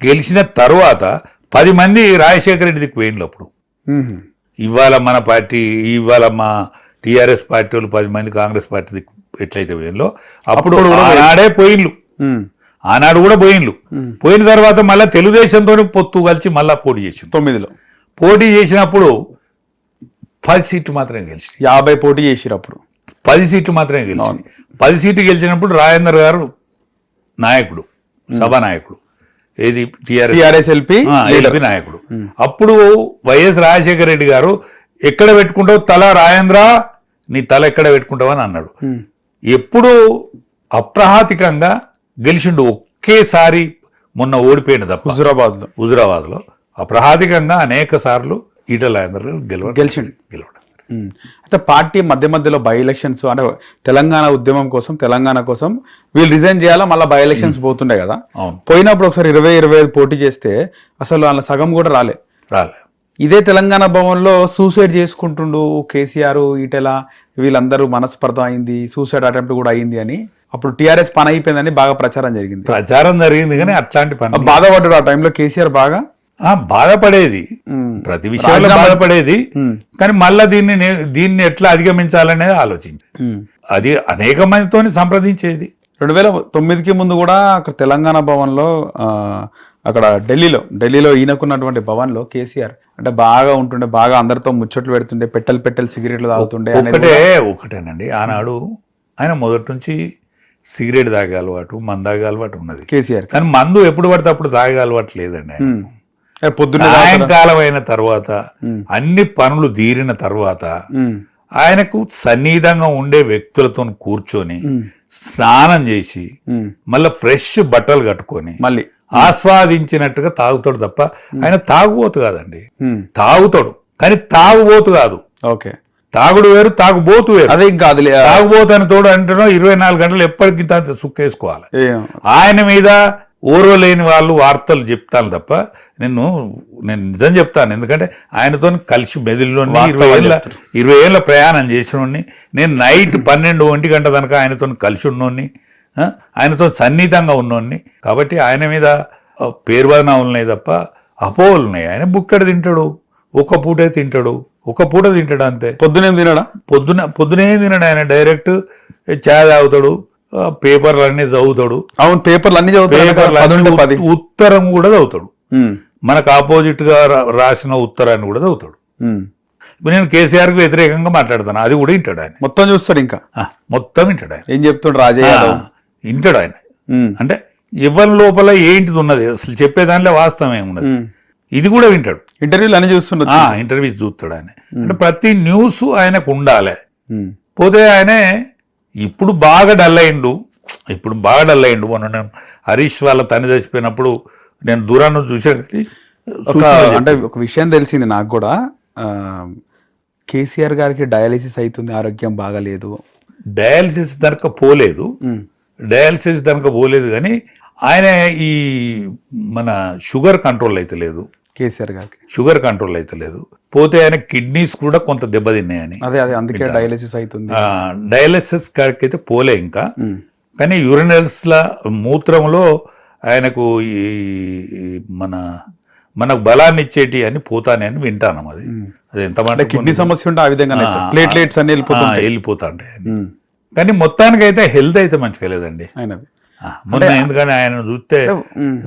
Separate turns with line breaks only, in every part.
గెలిచిన తర్వాత పది మంది రాజశేఖర రెడ్డి దిక్కు అప్పుడు. ఇవాళ మన పార్టీ ఇవాళ మా టీఆర్ఎస్ పార్టీ వాళ్ళు పది మంది కాంగ్రెస్ పార్టీ దిక్కు ఎట్లయితే పోయిందో అప్పుడు ఆనాడే పోయిండ్లు. ఆనాడు కూడా పోయిండ్లు. పోయిన తర్వాత మళ్ళీ తెలుగుదేశంతో పొత్తు కలిసి మళ్ళా పోటీ చేసింది
తొమ్మిదిలో.
పోటీ చేసినప్పుడు పది సీట్లు మాత్రమే గెలిచి
యాభై పోటీ చేసిరు అప్పుడు.
పది సీట్లు మాత్రమే గెలిచి పది సీట్లు గెలిచినప్పుడు రాజేందర్ గారు నాయకుడు సభానాయకుడు. ఏది? టిఆర్ఎస్.
ఎల్పి
నాయకుడు. అప్పుడు వైఎస్ రాజశేఖర రెడ్డి గారు ఎక్కడ పెట్టుకుంటావు? తల రాజేంద్ర నీ తల ఎక్కడ పెట్టుకుంటావు? అని అన్నాడు. ఎప్పుడు అప్రహాతికంగా గెలిచిండు ఒకేసారి మొన్న ఓడిపోయిన తప్ప.
హుజురాబాద్
హుజురాబాద్లో అప్రహాతికంగా అనేక సార్లు ఈటల రాజేందర్ గారు గెలవడం
గెలిచిండు.
గెలవడం.
అయితే పార్టీ మధ్య మధ్యలో బై ఎలక్షన్స్ అంటే తెలంగాణ ఉద్యమం కోసం తెలంగాణ కోసం వీళ్ళు రిజైన్ చేయాలా? మళ్ళీ బై ఎలక్షన్స్ పోతుండే కదా? పోయినప్పుడు ఒకసారి ఇరవై ఇరవై ఐదు పోటీ చేస్తే అసలు వాళ్ళ సగం కూడా రాలే.
రాలే.
ఇదే తెలంగాణ భవన్లో సూసైడ్ చేసుకుంటుండు కేసీఆర్ ఈటెల వీళ్ళందరూ మనస్పర్ధ అయింది సూసైడ్ అటెంప్ట్ కూడా అయింది అని. అప్పుడు టీఆర్ఎస్ పని అయిపోయిందని బాగా ప్రచారం జరిగింది.
ప్రచారం జరిగింది కానీ అట్లాంటి పని
బాధపడ్డాడు ఆ టైంలో కేసీఆర్ బాగా?
బాధపడేది. ప్రతి విషయంలో బాధపడేది. కానీ మళ్ళా దీన్ని దీన్ని ఎట్లా అధిగమించాలనేది ఆలోచించి. అది అనేక మందితో సంప్రదించేది.
రెండు వేల తొమ్మిదికి ముందు కూడా అక్కడ తెలంగాణ భవన్లో అక్కడ ఢిల్లీలో ఢిల్లీలో ఈయనకున్నటువంటి భవన్లో కేసీఆర్ అంటే బాగా ఉంటుండే బాగా అందరితో ముచ్చట్లు పెడుతుండే పెట్టెలు పెట్టెలు సిగరెట్లు తాగుతుండే
ఒకటే ఒకటేనండి ఆనాడు ఆయన మొదటి నుంచి సిగరెట్ తాగే అలవాటు మందు తాగే అలవాటు ఉన్నది.
కేసీఆర్.
కానీ మందు ఎప్పుడు పడితే అప్పుడు తాగే అలవాటు లేదండి సాయంకాలం అయిన తర్వాత అన్ని పనులు తీరిన తర్వాత. ఆయనకు సన్నిహితంగా ఉండే వ్యక్తులతో కూర్చొని స్నానం చేసి. మళ్ళీ ఫ్రెష్ బట్టలు కట్టుకొని
మళ్ళీ.
ఆస్వాదించినట్టుగా తాగుతాడు తప్ప ఆయన తాగుబోతు కాదండి. తాగుతాడు. కానీ తాగుబోతు కాదు.
ఓకే.
తాగుడు వేరు తాగుబోతు వేరు.
అదే లే-
తాగుబోతు అని తోడు అంటున్నా ఇరవై నాలుగు గంటలు ఎప్పటికీ సుక్కేసుకోవాలి. ఆయన మీద ఓర్వలేని వాళ్ళు వార్తలు చెప్తాను తప్ప నేను నేను నిజం చెప్తాను. ఎందుకంటే ఆయనతో కలిసి మెదిలిలోని ఇరవై ఏళ్ళ ఇరవై ఏళ్ళ ప్రయాణం చేసినోడిని నేను నైట్ పన్నెండు ఒంటి గంట దాకా ఆయనతో కలిసి ఉన్నోడిని ఆయనతో సన్నిహితంగా ఉన్నోడిని. కాబట్టి ఆయన మీద ఆ, పేర్వదనాలు ఉన్నాయి తప్ప అపోహలు ఉన్నాయి ఆయన బుక్కడ తింటాడు ఒక పూటే తింటాడు ఒక పూట తింటాడు అంతే.
పొద్దునేం తినడా?
పొద్దున పొద్దునే తినడు ఆయన. డైరెక్ట్ చాయ్ తాగుతాడు పేపర్లు అన్నీ చదువుతాడు.
అవును పేపర్లు అన్ని చదువుతాడు
ఉత్తరం కూడా చదువుతాడు. మనకు ఆపోజిట్గా రాసిన ఉత్తరాన్ని కూడా చదువుతాడు. ఇప్పుడు నేను కేసీఆర్కు వ్యతిరేకంగా మాట్లాడతాను. అది కూడా వింటాడు ఆయన.
మొత్తం చూస్తాడు ఇంకా.
మొత్తం వింటాడు ఆయన.
ఏం చెప్తుండు రాజయ్య
వింటాడు ఆయన. అంటే ఎవరి లోపల ఏంటిది ఉన్నది? అసలు చెప్పే దాంట్లో వాస్తవం ఏమున్నది. ఇది కూడా వింటాడు.
ఇంటర్వ్యూలు అన్ని చూస్తుండొచ్చు
ఆ ఇంటర్వ్యూస్ చూస్తాడు ఆయన. అంటే ప్రతి న్యూస్ ఆయనకు ఉండాలి. పోతే ఆయనే ఇప్పుడు బాగా డల్ అయిండు. ఇప్పుడు బాగా డల్ అయిండు. మొన్న నేను హరీష్ వాళ్ళ తల్లి చచ్చిపోయినప్పుడు నేను దూరాన్ని చూసాను కానీ
ఒక అంటే ఒక విషయం తెలిసింది నాకు కూడా. కేసీఆర్ గారికి డయాలిసిస్ అవుతుంది ఆరోగ్యం బాగాలేదు.
డయాలసిస్ దనక పోలేదు. డయాలసిస్ దనక పోలేదు కానీ ఆయన ఈ మన షుగర్ కంట్రోల్ అయితే లేదు.
కేసీఆర్ గారికి.
షుగర్ కంట్రోల్ అయితే లేదు. పోతే ఆయన కిడ్నీస్ కూడా కొంత దెబ్బతిన్నాయని
అదే అదే అందుకే డయాలిసిస్ అవుతుంది.
డయాలసిస్ కాడికి అయితే పోలే ఇంకా. కానీ యూరినల్స్ల మూత్రంలో ఆయనకు ఈ మన మనకు బలాన్ని ఇచ్చేటి అని పోతానే అని వింటాను అది. అది ఎంత మాట
కిడ్నీ సమస్య ఉంటే ఆ విధంగా ప్లేట్లెట్స్ అన్ని వెళ్ళిపోతుంది
వెళ్ళిపోతా ఉంటాయి కానీ మొత్తానికి అయితే హెల్త్ అయితే మంచిగా లేదండి. మొన్న ఎందుకని ఆయన చూస్తే.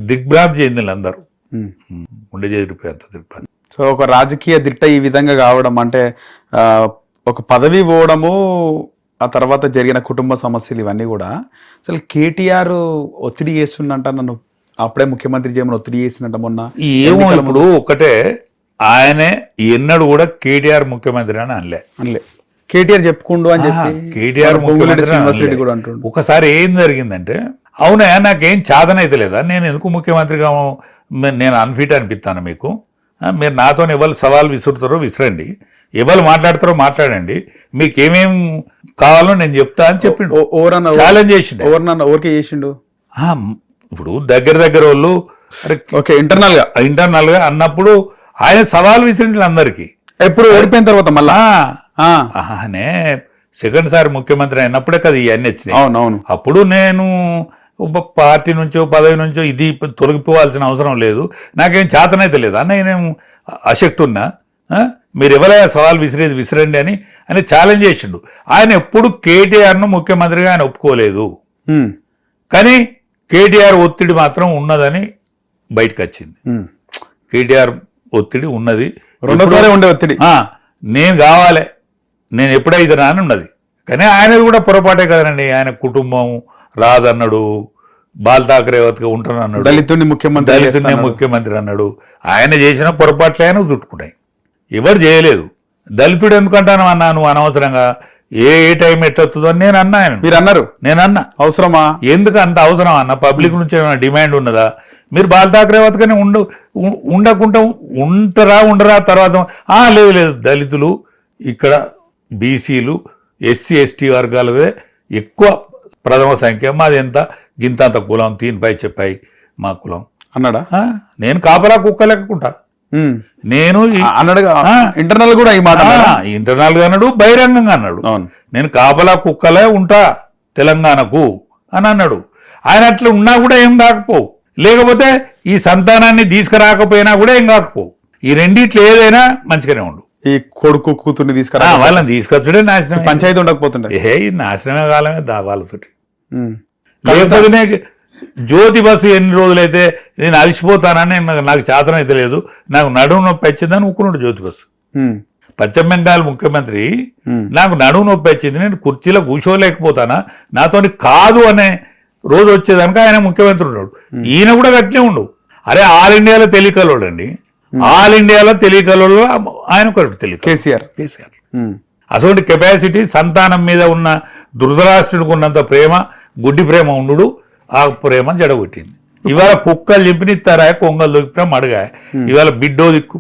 దిగ్భ్రాంతి చెందిన అందరూ. ఉమ్, గుండె చెదిరిపోయి అంత తిరుపతి.
సో ఒక రాజకీయ దిట్ట ఈ విధంగా కావడం అంటే ఒక పదవి పోవడము ఆ తర్వాత జరిగిన కుటుంబ సమస్యలు ఇవన్నీ కూడా. అసలు కేటీఆర్ ఒత్తిడి చేస్తుందంట నన్ను అప్పుడే ముఖ్యమంత్రి చేయమని ఒత్తిడి చేసినట్ట మొన్న
ఏమో ఇప్పుడు ఒకటే ఆయనే ఎన్నడూ కూడా కేటీఆర్ ముఖ్యమంత్రి అని అనలే.
అనలే. కేటీఆర్ చెప్పుకుండు అని చెప్పి
కేటీఆర్ ముఖ్యమంత్రి.
కూడా అంటుండు.
ఒకసారి ఏం జరిగిందంటే అవునా నాకేం చాదనైతే లేదా? నేను ఎందుకు ముఖ్యమంత్రిగా నేను అన్ఫిట్ అనిపిస్తాను మీకు. మీరు నాతో ఎవరు సవాల్ విసురుతారో విసిరండి. ఎవరు మాట్లాడతారో మాట్లాడండి. మీకు ఏమేం కావాలో నేను చెప్తా అని చెప్పిండు. ఛాలెంజ్ చేసిండు.
ఓరికే చేసిండు?
ఇప్పుడు దగ్గర దగ్గర వాళ్ళు
ఓకే
ఇంటర్నల్గా? ఇంటర్నల్గా అన్నప్పుడు ఆయన సవాల్ విసిరిండు అందరికి.
ఎప్పుడు ఓడిపోయిన తర్వాత మళ్ళా?
సెకండ్ సారి ముఖ్యమంత్రి అయినప్పుడే కదా ఇవన్నీ వచ్చినాయి
అవును అవును
అప్పుడు నేను పార్టీ నుంచో పదవి నుంచో ఇది తొలగిపోవాల్సిన అవసరం లేదు. నాకేం చేతనైతే లేదు. అన్న నేనేం అశక్తి ఉన్నా? ఆ? మీరు ఎవరైనా సవాల్ విసిరేది విసిరండి అని ఆయన ఛాలెంజ్ చేసిండు. ఆయన ఎప్పుడు కేటీఆర్ను ముఖ్యమంత్రిగా ఆయన ఒప్పుకోలేదు. కానీ కేటీఆర్ ఒత్తిడి మాత్రం ఉన్నదని బయటకు వచ్చింది. కేటీఆర్ ఒత్తిడి ఉన్నది.
రెండోసారి ఉండే ఒత్తిడి.
నేను కావాలి. నేను ఎప్పుడైతే అని ఉన్నది కానీ ఆయనది కూడా పొరపాటే కదండి. ఆయన కుటుంబం రాదన్నాడు. బాల్ ఠాకరే వతక ఉంటానన్నాడు
దళితుడిని ముఖ్యమంత్రి
దళితుడిని. ముఖ్యమంత్రి అన్నాడు. ఆయన చేసిన పొరపాట్లే ఆయన చుట్టుకుంటాయి ఎవరు చేయలేదు. దళితుడు ఎందుకంటాను అన్నా నువ్వు అనవసరంగా? ఏ ఏ టైం ఎట్టొస్తుందో అని నేను అన్నా ఆయన
మీరు అన్నారు.
నేను అన్నా.
అవసరమా?
ఎందుకు అంత అవసరం అన్న? పబ్లిక్ నుంచి ఏమైనా డిమాండ్ ఉన్నదా? మీరు బాల్ ఠాకరే వతకనే ఉండు ఉండకుండా ఉంటారా ఉండరా తర్వాత? ఆ లేదు లేదు. దళితులు ఇక్కడ బీసీలు ఎస్సీ ఎస్టీ వర్గాలదే ఎక్కువ ప్రథమ సంఖ్య. మాది ఎంత? గింతంత కులం తీనిపై చెప్పాయి మా కులం.
అన్నాడా?
నేను కాపలా కుక్క
ఉమ్.
నేను.
ఇంటర్నల్ కూడా ఈ మాట?
ఇంటర్నల్గా
అన్నాడు
బహిరంగంగా అన్నాడు. నేను కాపలా కుక్కలే ఉంటా తెలంగాణకు అని అన్నాడు. ఆయన అట్లా ఉన్నా కూడా ఏం కాకపోవు లేకపోతే ఈ సంతానాన్ని తీసుకురాకపోయినా కూడా ఏం కాకపోవు ఈ రెండిట్లో ఏదైనా మంచిగానే ఉండు.
ఈ కొడుకు కూతుర్ని తీసుకురా
ఆ, వాళ్ళని తీసుకొచ్చుడే నాశనం
పంచాయతీ ఉండకపోతుండే.
ఏ ఈ నాశనమే కాలమే దా వాళ్ళతోటి.
ఉమ్.
లేకపోతే నే- జ్యోతి బస్సు ఎన్ని రోజులైతే నేను అలసిపోతానని నాకు- చేతనం అయితే లేదు. నాకు నడుము నొప్పి వచ్చిందని ఊరుకున్నాడు జ్యోతి బస్సు. పశ్చిమ బెంగాల్ ముఖ్యమంత్రి. నాకు నడుము నొప్పి వచ్చింది. నేను కుర్చీలో కూర్చోలేకపోతానా? నాతోని కాదు అనే రోజు వచ్చేదానికి ఆయన ముఖ్యమంత్రి ఉన్నాడు. ఈయన కూడా గట్టినే ఉండు. అరే ఆల్ ఇండియాలో తెలియకలోడు అండి ఆల్ ఇండియాలో తెలియకలలో ఆయన ఒకటి తెలియక
కేసీఆర్.
కేసీఆర్. అటువంటి కెపాసిటీ సంతానం మీద ఉన్న ధృతరాష్ట్రుడికి ఉన్నంత ప్రేమ గుడ్డి ప్రేమ ఉండు ఆ ప్రేమ జడగొట్టింది ఇవాళ కుక్కలు చెప్పినిస్తారా కొంగలు దొరికినా మడగా ఇవాళ బిడ్డో దిక్కు?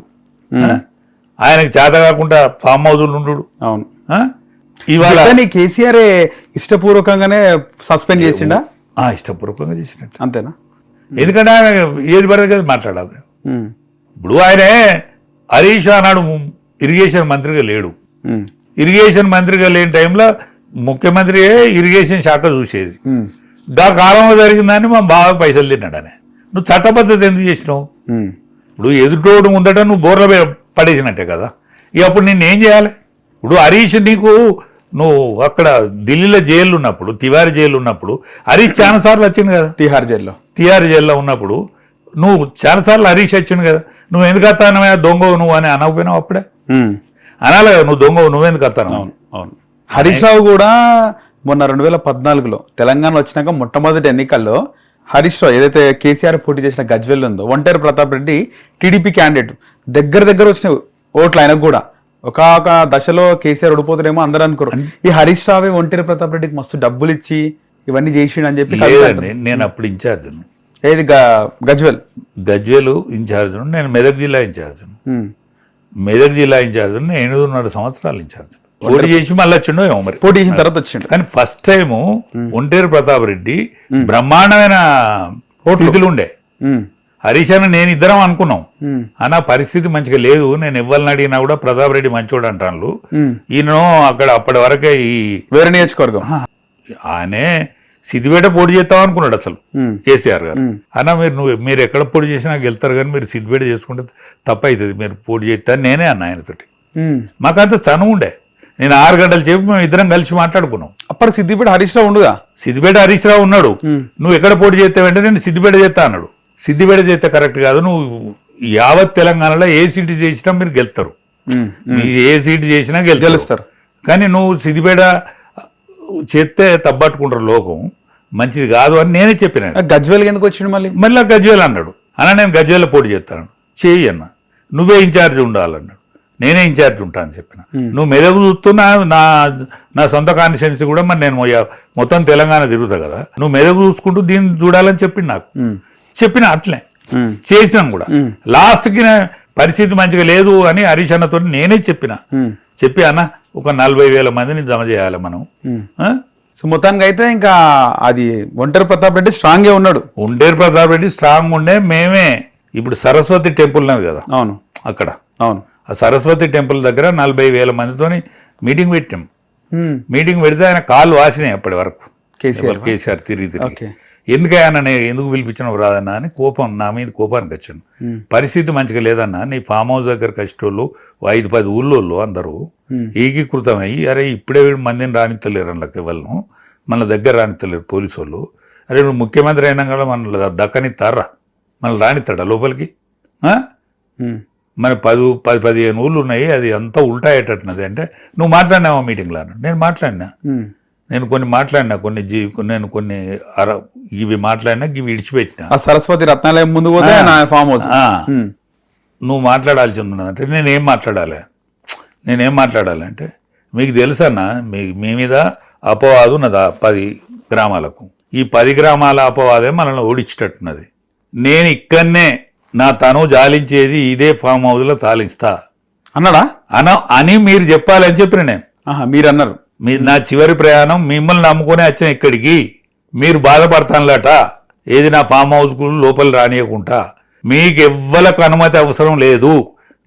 ఆయనకి చేత కాకుండా ఫామ్ హౌజులు ఉండు
అవును.
ఆ? ఇవాళ
కేసీఆర్ ఇష్టపూర్వకంగానే సస్పెండ్ చేసిండా?
ఆ, ఇష్టపూర్వకంగా చేసినట్టు.
అంతేనా?
ఎందుకంటే ఆయన ఏది పడితే అది మాట్లాడాలి. ఇప్పుడు ఆయనే హరీష్ ఆనాడు ఇరిగేషన్ మంత్రిగా లేడు. ఇరిగేషన్ మంత్రిగా లేని టైంలో ముఖ్యమంత్రి ఇరిగేషన్ శాఖ చూసేది. దా కాలంలో జరిగిందని మా బావ పైసలు తిన్నాడనే. నువ్వు చట్టబద్ధత ఎందుకు చేసినావు. ఇప్పుడు ఎదుటోడు ముందట నువ్వు బోర్ల పడేసినట్టే కదా. ఇక అప్పుడు నిన్ను ఏం చేయాలి? ఇప్పుడు హరీష్ నీకు నువ్వు అక్కడ ఢిల్లీలో జైలు ఉన్నప్పుడు తివారి జైలు ఉన్నప్పుడు హరీష్ చాలాసార్లు వచ్చింది కదా.
తిహార్ జైల్లో.
తిహార్ జైల్లో ఉన్నప్పుడు నువ్వు చాలాసార్లు హరీష్ వచ్చింది కదా. నువ్వు ఎందుకు వస్తానవే దొంగవు నువ్వు అని అనకపోయినావు అప్పుడే. అనాలి కదా నువ్వు దొంగవు నువ్వెందుకు వస్తాను
అవును అవును. హరీష్ రావు కూడా మొన్న రెండు వేల పద్నాలుగులో తెలంగాణ వచ్చినాక మొట్టమొదటి ఎన్నికల్లో హరీష్ రావు ఏదైతే కేసీఆర్ పోటీ చేసిన గజ్వెల్ ఉందో ఒంటేరు ప్రతాప్ రెడ్డి టీడీపీ క్యాండిడేట్. దగ్గర దగ్గర వచ్చిన ఓట్లు ఆయనకు కూడా. ఒక ఒక దశలో కేసీఆర్ ఓడిపోతారేమో అందరూ అనుకోరు. ఈ హరీష్ రావే ఒంటేరు ప్రతాప్ రెడ్డికి మస్తు డబ్బులు ఇచ్చి ఇవన్నీ చేసిండు అని చెప్పి
నేను అప్పుడు ఇన్ఛార్జ్
ఏది గజ్వెల్?
గజ్వేలు ఇన్ఛార్జ్ నేను మెదక్ జిల్లా ఇన్ఛార్జ్. మెదక్ జిల్లా ఇన్ఛార్జ్ నేను ఎనిమిదిన్నర సంవత్సరాలు ఇన్ఛార్జ్ పోటీ చేసి మళ్ళీ వచ్చిండో ఏమో మరి.
పోటీ చేసిన తర్వాత వచ్చిండు.
కానీ ఫస్ట్ టైం ఒంటేరు ప్రతాప్ రెడ్డి బ్రహ్మాండమైన స్థితిలో ఉండే. హరీష్ అన్న నేను ఇద్దరం అనుకున్నాం. అన్న పరిస్థితి మంచిగా లేదు. నేను ఇవ్వాలని అడిగినా కూడా ప్రతాప్ రెడ్డి మంచోడు అంటాను. ఈయన అక్కడ అప్పటి వరకే ఈ
వేరే నియోజకవర్గం.
ఆయనే సిద్దిపేట పోటీ చేద్దాం అనుకున్నాడు అసలు. కేసీఆర్ గారు. అన్న మీరు నువ్వు మీరు ఎక్కడ పోటీ చేసినా గెలుతారు కానీ మీరు సిద్దిపేట చేసుకుంటే తప్పు అవుతుంది మీరు పోటీ చేస్తారు నేనే అన్న ఆయనతోటి. మాకంత చనువు ఉండే. నేను ఆరు గంటలు చెప్పి మేము ఇద్దరం కలిసి మాట్లాడుకున్నాం.
అప్పుడు సిద్దిపేట హరీష్ రావు ఉండుగా?
సిద్దిపేట హరీష్ రావు ఉన్నాడు. నువ్వు ఎక్కడ పోటీ చేస్తావంటే నేను సిద్దిపేట చేస్తా అన్నాడు. సిద్దిపేట చేస్తే కరెక్ట్ కాదు. నువ్వు యావత్ తెలంగాణలో ఏ సీటు చేసినా మీరు గెలుతారు ఏ సీటు చేసినా గెలుస్తారు. కానీ నువ్వు సిద్దిపేట చేస్తే తప్పట్టుకుంటారు లోకం. మంచిది కాదు అని నేనే చెప్పిన.
ఆ గజ్వేల్కి ఎందుకు వచ్చిండు మళ్ళీ?
మళ్ళీ గజ్వేల్ అన్నాడు. అన్న నేను గజ్వేల్లో పోటీ చేస్తాను. చేయి అన్న. నువ్వే ఇన్ఛార్జ్ ఉండాలన్నాడు. నేనే ఇన్ఛార్జ్ ఉంటా అని చెప్పిన. నువ్వు మెదకు చూస్తున్నా నా నా సొంత కాన్స్టిట్యున్సీ కూడా మరి నేను మొత్తం తెలంగాణ తిరుగుతా కదా. నువ్వు మెదకు చూసుకుంటూ దీన్ని చూడాలని చెప్పింది నాకు.
ఉమ్.
చెప్పిన అట్లే.
ఉమ్.
చేసినాం కూడా. లాస్ట్కి పరిస్థితి మంచిగా లేదు అని హరీష్ అన్నతో నేనే చెప్పిన. చెప్పి అన్న ఒక నలభై వేల మందిని జమ చేయాలి మనం?
సో మొత్తానికి అయితే ఇంకా అది ఒంటరి ప్రతాప్ రెడ్డి స్ట్రాంగే ఉన్నాడు.
ఉండేరు ప్రతాప్ రెడ్డి స్ట్రాంగ్ ఉండే. మేమే ఇప్పుడు సరస్వతి టెంపుల్ ఉన్నది కదా.
అవును.
అక్కడ.
అవును.
ఆ సరస్వతి టెంపుల్ దగ్గర నలభై వేల మందితోని మీటింగ్ పెట్టాం. మీటింగ్ పెడితే ఆయన కాళ్ళు వాసినాయి అప్పటి వరకు.
కేసీఆర్
తిరిగి తిరిగి. ఎందుకయ్యా నేను ఎందుకు పిలిపించినావు రాదన్నా అని కోపం నా మీద కోపానికి వచ్చాను పరిస్థితి మంచిగా లేదన్నా నీ ఫామ్ హౌస్ దగ్గరకు వచ్చేటోళ్ళు ఓ ఐదు పది ఊళ్ళోళ్ళు అందరూ
ఉమ్,
ఏకీకృతం అయ్యి అరే ఇప్పుడే వీడు మందిని రానిత్తలేరు అందులోకి వాళ్ళను మన దగ్గర రానిత్తలేరు పోలీసు వాళ్ళు అరే ఇప్పుడు ముఖ్యమంత్రి అయినా కూడా మన దక్కనిస్తారా? మన రానిస్తాడా లోపలికి? మరి పది పది పదిహేను ఊళ్ళు ఉన్నాయి అది అంతా ఉల్టా అయ్యేటట్టున్నది అంటే నువ్వు మాట్లాడినావా మీటింగ్లో నేను మాట్లాడినా. నేను కొన్ని మాట్లాడినా కొన్ని జీ నేను కొన్ని అర ఇవి మాట్లాడినా ఇవి విడిచిపెట్టినా.
ఆ సరస్వతి రత్నాలయం ముందు పోతే ఫామ్ ఉమ్,
నువ్వు మాట్లాడాల్సి ఉన్నదంటే నేనేం మాట్లాడాలి? నేనేం మాట్లాడాలి అంటే మీకు తెలుసన్నా మీ మీ మీద అపవాదు ఉన్నదా పది గ్రామాలకు. ఈ పది గ్రామాల అపవాదే మనల్ని ఓడించేటట్టున్నది. నేను ఇక్కడనే నా తను జాలించేది ఇదే ఫామ్ హౌస్లో తాలిస్తా
అన్నాడా?
అన అని మీరు చెప్పాలని చెప్పిన నేను.
మీరు అన్నారు
మీ నా చివరి ప్రయాణం మిమ్మల్ని నమ్ముకునే వచ్చిన ఇక్కడికి. మీరు బాధపడతానులట. ఏది నా ఫామ్ హౌస్కు లోపల రానియకుండా. మీకు ఎవ్వలకు అనుమతి అవసరం లేదు.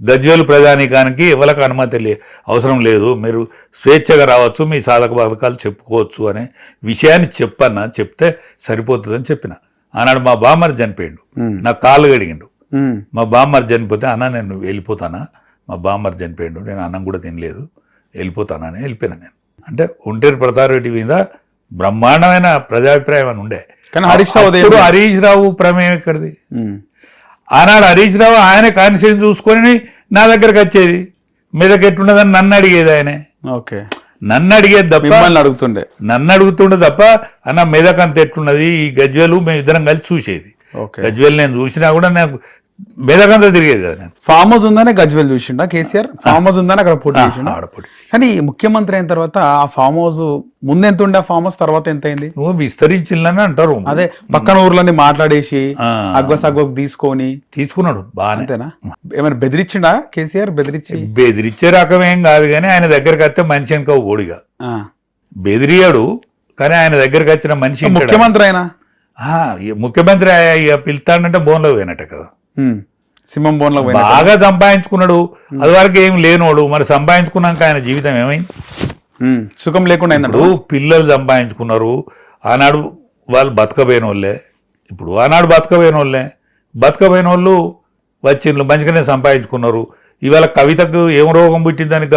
గజ్వేలు ప్రజానీకానికి ఎవరికి అనుమతి లే అవసరం లేదు. మీరు స్వేచ్ఛగా రావచ్చు మీ సాధక బాధకాలు చెప్పుకోవచ్చు అనే విషయాన్ని చెప్పన్నా చెప్తే సరిపోతుందని చెప్పిన. ఆనాడు మా బామ్మర్ చనిపోయిండు. నా కాళ్ళు గడిగిండు మా బామ్మర్ చనిపోతే అన్న నేను వెళ్ళిపోతానా? మా బామ్మర్ చనిపోయిండు నేను అన్నం కూడా తినలేదు. వెళ్ళిపోతానని వెళ్ళిపోయినా నేను. అంటే ఒంటేరు ప్రతారెడ్డి మీద బ్రహ్మాండమైన ప్రజాభిప్రాయం అని ఉండే.
కానీ హరీష్ రావు
హరీష్ రావు ప్రమేయం ఎక్కడిది? ఆనాడు హరీష్ రావు ఆయన కాన్స్టిట్యూన్స్ చూసుకొని నా దగ్గరకు వచ్చేది. మీదకి ఎట్లున్నదని నన్ను అడిగేది ఆయన.
ఓకే.
నన్ను అడిగేది తప్ప
అడుగుతుండే.
నన్ను అడుగుతుండే తప్ప అన్న మెదక్ అంత ఎట్లున్నది? ఈ గజ్వేలు మేము ఇద్దరం కలిసి చూసేది. గజ్వేల్ నేను చూసినా కూడా నాకు మెదకంతా తిరిగేది కదా
ఫామ్ హౌస్ ఉందనే గజ్వెల్ చూసిండా కేసీఆర్? ఫామ్ హౌస్ ఉందని అక్కడ పోటీ చేసిండా? కానీ ముఖ్యమంత్రి అయిన తర్వాత ఆ ఫామ్ హౌస్ ముందు ఎంత ఉండే ఫామ్ హౌస్ తర్వాత ఎంత అయింది
నువ్వు విస్తరించిందని అంటారు.
అదే పక్కన ఊర్లని మాట్లాడేసి
ఆ.
అగ్వ సగ్వకు తీసుకొని
తీసుకున్నాడు బాగానే.
అంతేనా? ఏమైనా బెదిరించిండా కేసీఆర్? బెదిరించి?
బెదిరించే రకమేం కాదు కానీ ఆయన దగ్గరికి వస్తే మనిషి వెనక ఓడిగా. బెదిరియాడు కానీ ఆయన దగ్గరికి వచ్చిన మనిషి.
ముఖ్యమంత్రి అయినా?
ముఖ్యమంత్రి పిలుతాడంటే బోన్లో పోయినట్ట కదా.
సింహం బోన్లో
బాగా సంపాదించుకున్నాడు. అది వరకు ఏం లేనోడు. మరి సంపాదించుకున్నాక ఆయన జీవితం ఏమైంది.
సుఖం లేకుండా
ఇప్పుడు పిల్లలు సంపాదించుకున్నారు. ఆనాడు వాళ్ళు బతకబోయిన వాళ్ళే ఇప్పుడు ఆనాడు బతకబోయిన వాళ్ళే బతకబోయిన వాళ్ళు వచ్చిండ్రు మంచిగానే సంపాదించుకున్నారు. ఇవాళ కవితకు ఏం రోగం పుట్టిందని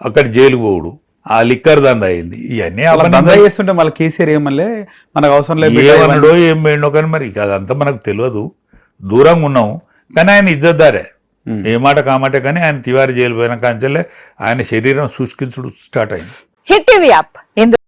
అక్కడ జైలుకు పోవుడు. ఆ లిక్కర్ దంద అయింది. ఇవన్నీ.
దందా చేస్తుంటే మళ్ళీ కేసీఆర్ ఏమల్లే మనకు అవసరం లేదు.
ఏమన్నాడో ఏం వేయండో కానీ మరి అదంతా మనకు తెలియదు. దూరంగా ఉన్నాం. కానీ ఆయన ఇజ్జతదారే
ఉమ్.
ఏ మాట కామాటే కానీ ఆయన తివారి జైలు పోయిన కాంచెల్లే ఆయన శరీరం శుష్కించుడు స్టార్ట్ అయింది.
Hit TV app.